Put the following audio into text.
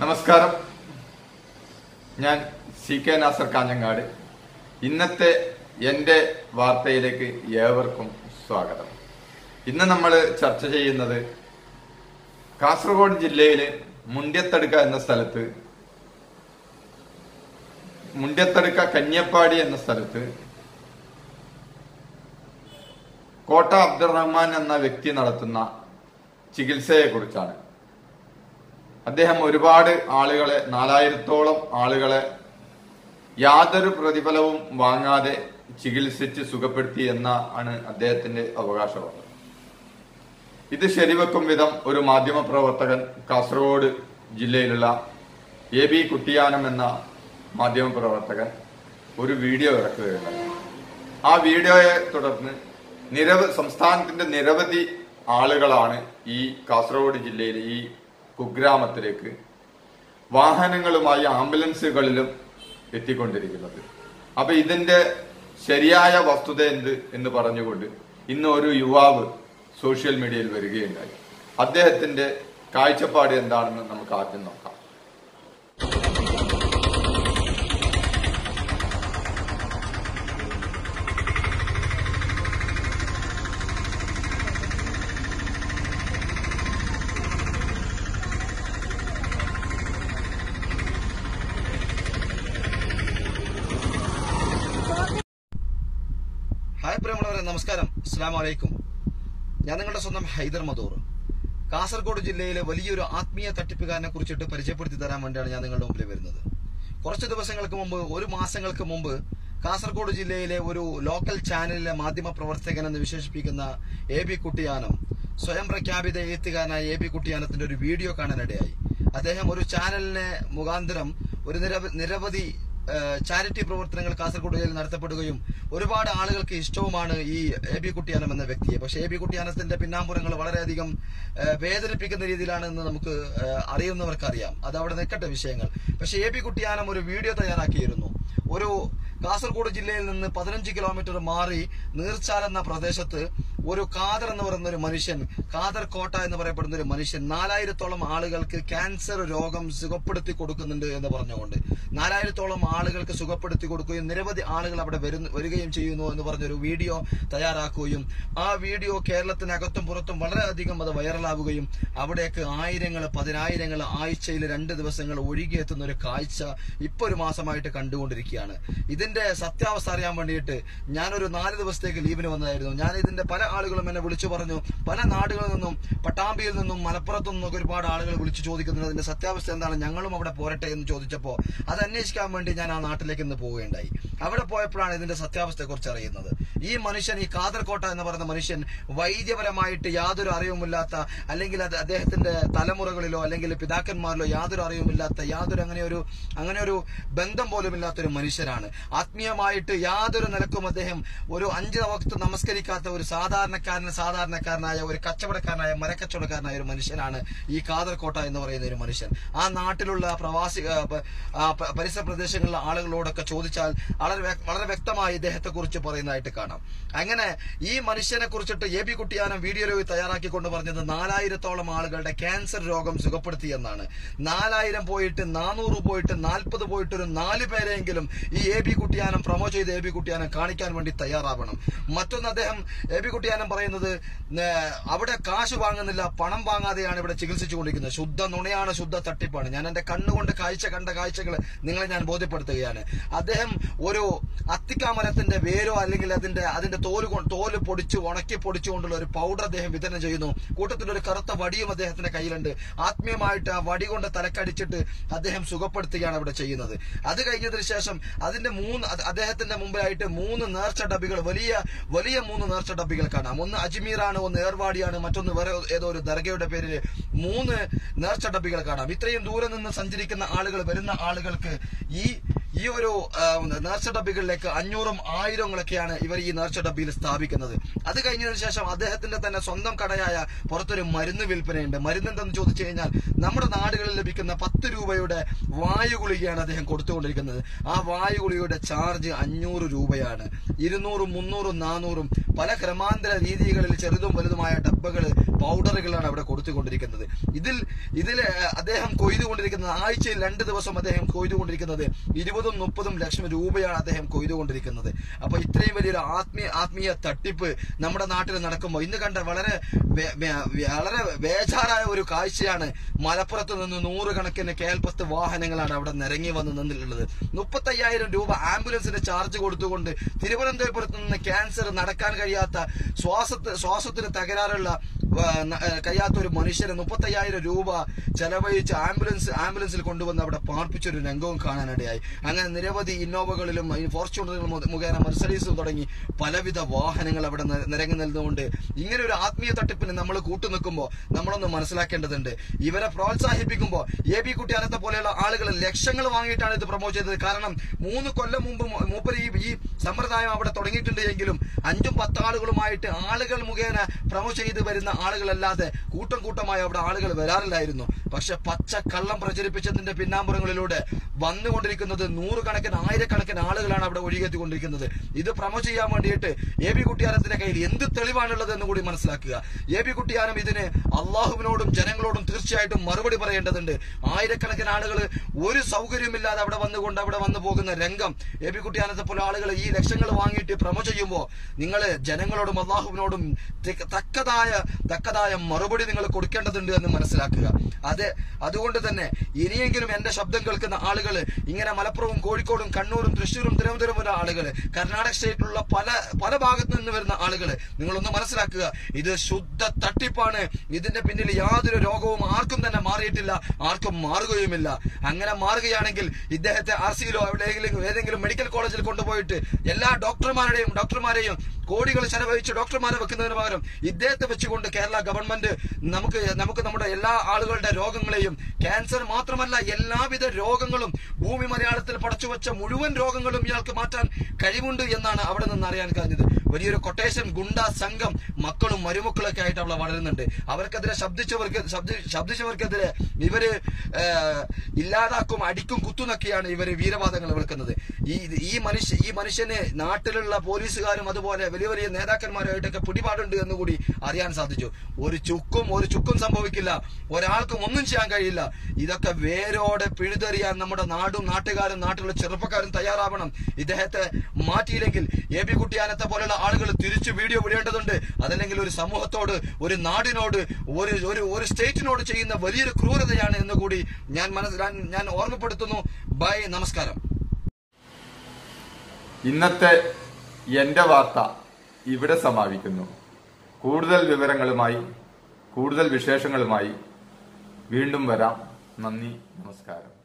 നമസ്കാരം. ഞാൻ C K Nasar Kanhangad. ഇന്നത്തെ എന്റെ വാർത്തയിലേക്ക് ഏവർക്കും സ്വാഗതം. ഇന്ന് നമ്മൾ ചർച്ച ചെയ്യുന്നത് കാസർഗോഡ് ജില്ലയിലെ മുണ്ട്യത്തടുക്ക എന്ന സ്ഥലത്ത് മുണ്ട്യത്തടുക്ക കന്യപ്പാടി എന്ന സ്ഥലത്ത് കോട്ട അബ്ദുറഹ്മാൻ എന്ന വ്യക്തി നടത്തുന്ന ചികിത്സയെ കുറിച്ചാണ് അദ്ദേഹം ഒരുപാട് ആളുകളെ നാലായിരത്തോളം ആളുകളെ യാതൊരു പ്രതിഫലവും വാങ്ങാതെ ചികിത്സിച്ച് സുഖപ്പെടുത്തി എന്ന ആണ് അദ്ദേഹത്തിന്റെ അവകാശവാദം. ഇത് ശരിവെക്കും വിധം ഒരു മാധ്യമ പ്രവർത്തകൻ കാസർഗോഡ് ജില്ലയിലുള്ള എ ബി കുട്ടിയാനം എന്ന മാധ്യമ പ്രവർത്തകൻ ഒരു വീഡിയോ ഇറക്കുകയുണ്ടായി. ആ വീഡിയോയെ തുടർന്ന് നിരവധി സംസ്ഥാനത്തിന്റെ നിരവധി ആളുകളാണ് ഈ കാസർഗോഡ് ജില്ലയിലെ ഈ കുഗ്രാമത്തിലേക്ക് വാഹനങ്ങളുമായി ആംബുലൻസുകളിലും എത്തിക്കൊണ്ടിരിക്കുന്നത്. അപ്പൊ ഇതിന്റെ ശരിയായ വസ്തുത എന്ത് എന്ന് പറഞ്ഞുകൊണ്ട് ഇന്ന് ഒരു യുവാവ് സോഷ്യൽ മീഡിയയിൽ വരികയുണ്ടായി. അദ്ദേഹത്തിന്റെ കാഴ്ചപ്പാട് എന്താണെന്ന് നമുക്ക് ആദ്യം നോക്കാം. ഹായ് പ്രിയമുള്ളവരെ നമസ്കാരം. അസ്സാം ഞാൻ നിങ്ങളുടെ സ്വന്തം ഹൈദർ മദൂർ കാസർഗോഡ് ജില്ലയിലെ വലിയൊരു ആത്മീയ തട്ടിപ്പുകാരനെ കുറിച്ചിട്ട് പരിചയപ്പെടുത്തി തരാൻ വേണ്ടിയാണ് ഞാൻ നിങ്ങളുടെ മുമ്പിൽ വരുന്നത്. കുറച്ച് ദിവസങ്ങൾക്ക് മുമ്പ് ഒരു മാസങ്ങൾക്ക് മുമ്പ് കാസർഗോഡ് ജില്ലയിലെ ഒരു ലോക്കൽ ചാനലിലെ മാധ്യമ പ്രവർത്തകൻ എന്ന് വിശേഷിപ്പിക്കുന്ന എ ബി കുട്ടിയാനം സ്വയം പ്രഖ്യാപിത എഴുത്തുകാരനായ എ ബി കുട്ടിയാനത്തിന്റെ ഒരു വീഡിയോ കാണാനിടയായി. അദ്ദേഹം ഒരു ചാനലിനെ മുഖാന്തരം ഒരു നിരവധി ചാരിറ്റി പ്രവർത്തനങ്ങൾ കാസർഗോഡ് ജില്ലയിൽ നടത്തപ്പെടുകയും ഒരുപാട് ആളുകൾക്ക് ഇഷ്ടവുമാണ് ഈ എ ബി കുട്ടിയാനം എന്ന വ്യക്തിയെ. പക്ഷേ എ ബി കുട്ടിയാനത്തിന്റെ പിന്നാമ്പുറങ്ങൾ വളരെയധികം വേദനിപ്പിക്കുന്ന രീതിയിലാണെന്ന് നമുക്ക് അറിയുന്നവർക്കറിയാം. അറിയാം അത് അവിടെ നിൽക്കട്ടെ വിഷയങ്ങൾ. പക്ഷേ എ ബി കുട്ടിയാനം ഒരു വീഡിയോ തയ്യാറാക്കിയിരുന്നു. ഒരു കാസർഗോഡ് ജില്ലയിൽ നിന്ന് പതിനഞ്ച് കിലോമീറ്റർ മാറി നീർച്ചാൽ എന്ന പ്രദേശത്ത് ഒരു കാദർ എന്ന് പറയുന്ന ഒരു മനുഷ്യൻ കാദർ കോട്ട എന്ന് പറയപ്പെടുന്ന ഒരു മനുഷ്യൻ നാലായിരത്തോളം ആളുകൾക്ക് ക്യാൻസർ രോഗം സുഖപ്പെടുത്തി കൊടുക്കുന്നുണ്ട് എന്ന് പറഞ്ഞുകൊണ്ട് നാലായിരത്തോളം ആളുകൾക്ക് സുഖപ്പെടുത്തി കൊടുക്കുകയും നിരവധി ആളുകൾ അവിടെ വരികയും ചെയ്യുന്നു എന്ന് പറഞ്ഞൊരു വീഡിയോ തയ്യാറാക്കുകയും ആ വീഡിയോ കേരളത്തിനകത്തും പുറത്തും വളരെയധികം അത് വൈറലാവുകയും അവിടേക്ക് ആയിരങ്ങൾ പതിനായിരങ്ങൾ ആഴ്ചയിൽ രണ്ട് ദിവസങ്ങൾ ഒഴുകിയെത്തുന്ന ഒരു കാഴ്ച ഇപ്പൊ ഒരു മാസമായിട്ട് കണ്ടുകൊണ്ടിരിക്കുകയാണ്. ഇതിന്റെ സത്യാവസ്ഥ അറിയാൻ വേണ്ടിയിട്ട് ഞാനൊരു നാല് ദിവസത്തേക്ക് ലീവിന് വന്നതായിരുന്നു. ഞാൻ ഇതിന്റെ പല ആളുകളും എന്നെ വിളിച്ചു പറഞ്ഞു. പല നാടുകളിൽ നിന്നും പട്ടാമ്പിയിൽ നിന്നും മലപ്പുറത്തു നിന്നൊക്കെ ഒരുപാട് ആളുകൾ വിളിച്ചു ചോദിക്കുന്നത് അതിന്റെ സത്യാവസ്ഥ എന്താണ്? ഞങ്ങളും അവിടെ പോരട്ടെ എന്ന് ചോദിച്ചപ്പോൾ അത് അന്വേഷിക്കാൻ വേണ്ടി ഞാൻ ആ നാട്ടിലേക്ക് ഇന്ന് പോവുകയുണ്ടായി. അവിടെ പോയപ്പോഴാണ് ഇതിന്റെ സത്യാവസ്ഥയെ കുറിച്ച് അറിയുന്നത്. ഈ മനുഷ്യൻ ഈ കാതർകോട്ട എന്ന് പറയുന്ന മനുഷ്യൻ വൈദ്യപരമായിട്ട് യാതൊരു അറിവുമില്ലാത്ത അല്ലെങ്കിൽ അത് അദ്ദേഹത്തിന്റെ തലമുറകളിലോ അല്ലെങ്കിൽ പിതാക്കന്മാരിലോ യാതൊരു അറിവുമില്ലാത്ത യാതൊരു അങ്ങനെ ഒരു അങ്ങനെ ഒരു ബന്ധം പോലും ഒരു മനുഷ്യരാണ്. ആത്മീയമായിട്ട് യാതൊരു നിലക്കും അദ്ദേഹം ഒരു അഞ്ച് വക്ത് നമസ്കരിക്കാത്ത ഒരു സാധാരണക്കാരൻ സാധാരണക്കാരനായ ഒരു കച്ചവടക്കാരനായ മരക്കച്ചവടക്കാരനായ ഒരു മനുഷ്യനാണ് ഈ കാതർകോട്ട എന്ന് പറയുന്ന ഒരു മനുഷ്യൻ. ആ നാട്ടിലുള്ള പ്രവാസി പരിസര പ്രദേശങ്ങളിലെ ആളുകളോടൊക്കെ ചോദിച്ചാൽ വളരെ വളരെ വ്യക്തമായി ഇദ്ദേഹത്തെ കുറിച്ച് പറയുന്നതായിട്ട് കാണാം. അങ്ങനെ ഈ മനുഷ്യനെ കുറിച്ചിട്ട് എ ബി കുട്ടിയാനം വീഡിയോയിൽ തയ്യാറാക്കിക്കൊണ്ട് പറഞ്ഞത് നാലായിരത്തോളം ആളുകളുടെ ക്യാൻസർ രോഗം സുഖപ്പെടുത്തി എന്നാണ്. നാലായിരം പോയിട്ട് നാനൂറ് പോയിട്ട് നാൽപ്പത് പോയിട്ട് ഒരു നാല് പേരെങ്കിലും ഈ എ ബി കുട്ടിയാനം പ്രൊമോ ചെയ്ത് എ ബി കുട്ടിയാനം കാണിക്കാൻ വേണ്ടി തയ്യാറാവണം. മറ്റൊന്ന് അദ്ദേഹം എ ബി കുട്ടിയാനം പറയുന്നത് അവിടെ കാശ് വാങ്ങുന്നില്ല പണം വാങ്ങാതെയാണ് ഇവിടെ ചികിത്സിച്ചുകൊണ്ടിരിക്കുന്നത്. ശുദ്ധ നുണയാണ് ശുദ്ധ തട്ടിപ്പാണ്. ഞാൻ എന്റെ കണ്ണുകൊണ്ട് കാഴ്ച കണ്ട കാഴ്ചകൾ നിങ്ങളെ ഞാൻ ബോധ്യപ്പെടുത്തുകയാണ്. അദ്ദേഹം ഒരു അത്തിക്കാമരത്തിന്റെ വേരോ അല്ലെങ്കിൽ അതിന്റെ അതിന്റെ തോൽ തോൽ പൊടിച്ച് ഉണക്കി പൊടിച്ചുകൊണ്ടുള്ള ഒരു പൗഡർ അദ്ദേഹം വിതരണം ചെയ്യുന്നു. കൂട്ടത്തിൽ ഒരു കറുത്ത വടിയും അദ്ദേഹത്തിന്റെ കയ്യിലുണ്ട്. ആത്മീയമായിട്ട് ആ വടി കൊണ്ട് തലക്കടിച്ചിട്ട് അദ്ദേഹം സുഖപ്പെടുത്തുകയാണ് അവിടെ ചെയ്യുന്നത്. അത് കഴിഞ്ഞതിന് ശേഷം അതിന്റെ മൂന്ന് അദ്ദേഹത്തിന്റെ മുമ്പിലായിട്ട് മൂന്ന് നേർച്ച ഡബികൾ വലിയ വലിയ മൂന്ന് നേർച്ച ഡബികൾ കാണാം. ഒന്ന് അജ്മീറാണ് ഒന്ന് ഏർവാടിയാണ് മറ്റൊന്ന് വേറെ ഏതോ ഒരു ദർഗയുടെ പേരിൽ മൂന്ന് നേർച്ചടപ്പികൾ കാണാം. ഇത്രയും ദൂരെ നിന്ന് സഞ്ചരിക്കുന്ന ആളുകൾ വരുന്ന ആളുകൾക്ക് ഈ ഈ ഒരു നേർച്ച ഡബ്ബികളിലേക്ക് അഞ്ഞൂറും ആയിരങ്ങളൊക്കെയാണ് ഇവർ ഈ നേർച്ച ഡബ്ബിയിൽ സ്ഥാപിക്കുന്നത്. അത് കഴിഞ്ഞതിന് ശേഷം അദ്ദേഹത്തിന്റെ തന്നെ സ്വന്തം കടയായ പുറത്തൊരു മരുന്ന് വിൽപ്പനയുണ്ട്. മരുന്ന് എന്തെന്ന് ചോദിച്ചു കഴിഞ്ഞാൽ നമ്മുടെ നാടുകളിൽ ലഭിക്കുന്ന പത്ത് രൂപയുടെ വായു ഗുളികയാണ് അദ്ദേഹം കൊടുത്തുകൊണ്ടിരിക്കുന്നത്. ആ വായു ഗുളികയുടെ ചാർജ് അഞ്ഞൂറ് രൂപയാണ്. ഇരുന്നൂറും മുന്നൂറും നാനൂറും പല ക്രമാന്തര രീതികളിൽ ചെറുതും വലുതുമായ ഡബ്ബകൾ പൗഡറുകളാണ് അവിടെ കൊടുത്തുകൊണ്ടിരിക്കുന്നത്. ഇതിൽ ഇതിൽ അദ്ദേഹം കൊയ്തുകൊണ്ടിരിക്കുന്നത് ആഴ്ചയിൽ രണ്ട് ദിവസം അദ്ദേഹം കൊയ്തുകൊണ്ടിരിക്കുന്നത് ഇരുപതും മുപ്പതും ലക്ഷം രൂപയാണ് അദ്ദേഹം കൊയ്തുകൊണ്ടിരിക്കുന്നത്. അപ്പൊ ഇത്രയും വലിയൊരു ആത്മീയ ആത്മീയ തട്ടിപ്പ് നമ്മുടെ നാട്ടിൽ നടക്കുമ്പോൾ ഇന്ന് കണ്ട വളരെ വളരെ ബേജാറായ ഒരു കാഴ്ചയാണ് മലപ്പുറത്ത് നിന്ന് നൂറുകണക്കിന് കേൽപ്പത്ത് വാഹനങ്ങളാണ് അവിടെ നിരങ്ങി വന്ന് നിന്നിട്ടുള്ളത്. മുപ്പത്തയ്യായിരം രൂപ ആംബുലൻസിന് ചാർജ് കൊടുത്തുകൊണ്ട് തിരുവനന്തപുരത്ത് നിന്ന് ക്യാൻസർ നടക്കാൻ കഴിയാത്ത ശ്വാസ ശ്വാസത്തിന് തകരാറുള്ള കഴിയാത്ത ഒരു മനുഷ്യരെ മുപ്പത്തയ്യായിരം രൂപ ചെലവഴിച്ച് ആംബുലൻസ് ആംബുലൻസിൽ കൊണ്ടുവന്ന് അവിടെ പാർപ്പിച്ചൊരു രംഗവും കാണാനിടയായി. അങ്ങനെ നിരവധി ഇന്നോവകളിലും ഫോർച്യൂണറുകളും മുഖേന മെർസഡീസും തുടങ്ങി പലവിധ വാഹനങ്ങൾ അവിടെ നിരങ്ങി നിന്നുകൊണ്ട് ഇങ്ങനെ ഒരു ആത്മീയ തട്ടിപ്പിന് നമ്മൾ കൂട്ടുനിൽക്കുമ്പോൾ നമ്മളൊന്ന് മനസ്സിലാക്കേണ്ടതുണ്ട്. ഇവരെ പ്രോത്സാഹിപ്പിക്കുമ്പോൾ എ ബി കുട്ടിയാനത്തെ പോലെയുള്ള ആളുകൾ ലക്ഷങ്ങൾ വാങ്ങിയിട്ടാണ് ഇത് പ്രൊമോട്ട് ചെയ്തത്. കാരണം മൂന്ന് കൊല്ലം മുമ്പ് മൂപ്പര് ഈ സമ്പ്രദായം അവിടെ തുടങ്ങിയിട്ടുണ്ട് എങ്കിലും അഞ്ചും പത്താളുകളുമായിട്ട് ആളുകൾ മുഖേന പ്രൊമോട്ട് ചെയ്ത് വരുന്ന ആളുകളല്ലാതെ കൂട്ടം കൂട്ടമായി അവിടെ ആളുകൾ വരാറില്ലായിരുന്നു. പക്ഷെ പച്ച കള്ളം പ്രചരിപ്പിച്ചതിന്റെ പിന്നാമ്പുറങ്ങളിലൂടെ വന്നുകൊണ്ടിരിക്കുന്നത് നൂറുകണക്കിന് ആയിരക്കണക്കിന് ആളുകളാണ് അവിടെ ഒഴുകിയെത്തിക്കൊണ്ടിരിക്കുന്നത്. ഇത് പ്രമോ ചെയ്യാൻ വേണ്ടിയിട്ട് എ ബി കുട്ടിയാനത്തിന്റെ കയ്യിൽ എന്ത് തെളിവാണുള്ളത് എന്ന് കൂടി മനസ്സിലാക്കുക. എ ബി കുട്ടിയാനം ഇതിന് അള്ളാഹുവിനോടും ജനങ്ങളോടും തീർച്ചയായിട്ടും മറുപടി പറയേണ്ടതുണ്ട്. ആയിരക്കണക്കിന് ആളുകൾ ഒരു സൗകര്യമില്ലാതെ അവിടെ വന്നുകൊണ്ട് അവിടെ വന്നു പോകുന്ന രംഗം എ ബി കുട്ടിയാനത്തെ പോലെ ആളുകൾ ഈ ലക്ഷങ്ങൾ വാങ്ങിയിട്ട് പ്രമോ ചെയ്യുമ്പോൾ നിങ്ങൾ ജനങ്ങളോടും അള്ളാഹുവിനോടും തക്കതായ തക്കതായ മറുപടി നിങ്ങൾ കൊടുക്കേണ്ടതുണ്ട് എന്ന് മനസ്സിലാക്കുക. അത് അതുകൊണ്ട് തന്നെ ഇനിയെങ്കിലും എന്റെ ശബ്ദം കേൾക്കുന്ന ആളുകൾ ഇങ്ങനെ മലപ്പുറവും കോഴിക്കോടും കണ്ണൂരും തൃശ്ശൂരും തിരുവനന്തപുരം ആളുകൾ കർണാടക സ്റ്റേറ്റിലുള്ള പല പല ഭാഗത്തു നിന്ന് വരുന്ന ആളുകൾ നിങ്ങളൊന്ന് മനസ്സിലാക്കുക. ഇത് ശുദ്ധ തട്ടിപ്പാണ്. ഇതിന്റെ പിന്നിൽ യാതൊരു രോഗവും ആർക്കും തന്നെ മാറിയിട്ടില്ല ആർക്കും മാറുകയുമില്ല. അങ്ങനെ മാറുകയാണെങ്കിൽ ഇദ്ദേഹത്തെ ആർ സിയിലോ എവിടെയെങ്കിലും ഏതെങ്കിലും മെഡിക്കൽ കോളേജിൽ കൊണ്ടുപോയിട്ട് എല്ലാ ഡോക്ടർമാരുടെയും ഡോക്ടർമാരെയും കോടികൾ ചെലവഴിച്ച് ഡോക്ടർമാരെ വെക്കുന്നതിന് പകരം ഇദ്ദേഹത്തെ വെച്ചുകൊണ്ട് കേരള ഗവൺമെന്റ് നമുക്ക് നമുക്ക് നമ്മുടെ എല്ലാ ആളുകളുടെ രോഗങ്ങളെയും ക്യാൻസർ മാത്രമല്ല എല്ലാവിധ രോഗങ്ങളും ഭൂമി മലയാളത്തിൽ പടച്ചുവെച്ച മുഴുവൻ രോഗങ്ങളും ഇയാൾക്ക് മാറ്റാൻ കഴിവുണ്ട് എന്നാണ് അവിടെ നിന്ന് അറിയാൻ കഴിഞ്ഞത്. വലിയൊരു കൊട്ടേഷൻ ഗുണ്ട സംഘം മക്കളും മരുമക്കളൊക്കെ ആയിട്ട് അവിടെ വളരുന്നുണ്ട്. അവർക്കെതിരെ ശബ്ദിച്ചവർക്ക് ശബ്ദി- ശബ്ദിച്ചവർക്കെതിരെ ഇവർ ഇല്ലാതാക്കും അടിക്കും കുത്തുന്നൊക്കെയാണ് ഇവർ വീരവാദങ്ങൾ വിളിക്കുന്നത്. ഈ ഈ മനുഷ്യ ഈ മനുഷ്യനെ നാട്ടിലുള്ള പോലീസുകാരും അതുപോലെ വലിയ വലിയ നേതാക്കന്മാരുമായിട്ടൊക്കെ പിടിപാടുണ്ട് എന്ന് കൂടി അറിയാൻ സാധിച്ചു. ഒരു ചുക്കും ഒരു ചുക്കും സംഭവിക്കില്ല. ഒരാൾക്കും ഒന്നും ചെയ്യാൻ കഴിയില്ല. ഇതൊക്കെ വേരോടെ പിഴുതെറിയാൻ നമ്മുടെ നാടും നാട്ടുകാരും നാട്ടിലുള്ള ചെറുപ്പക്കാരും തയ്യാറാവണം. ഇദ്ദേഹത്തെ മാറ്റിയില്ലെങ്കിൽ എ ബി കുട്ടിയാനത്തെ പോലുള്ള ആളുകൾ തിരിച്ചു വീഡിയോ വിടേണ്ടതുണ്ട്. അതല്ലെങ്കിൽ ഒരു സമൂഹത്തോട് ഒരു നാടിനോട് ഒരു ഒരു സ്റ്റേറ്റിനോട് ചെയ്യുന്ന വലിയൊരു ക്രൂരതയാണ് എന്ന് കൂടി ഞാൻ മനസ്സിലാൻ ഞാൻ ഓർമ്മപ്പെടുത്തുന്നു. ബൈ നമസ്കാരം. ഇന്നത്തെ എന്റെ വാർത്ത ഇവിടെ സമാപിക്കുന്നു. കൂടുതൽ വിവരങ്ങളുമായി കൂടുതൽ വിശേഷങ്ങളുമായി വീണ്ടും വരാം. നന്ദി നമസ്കാരം.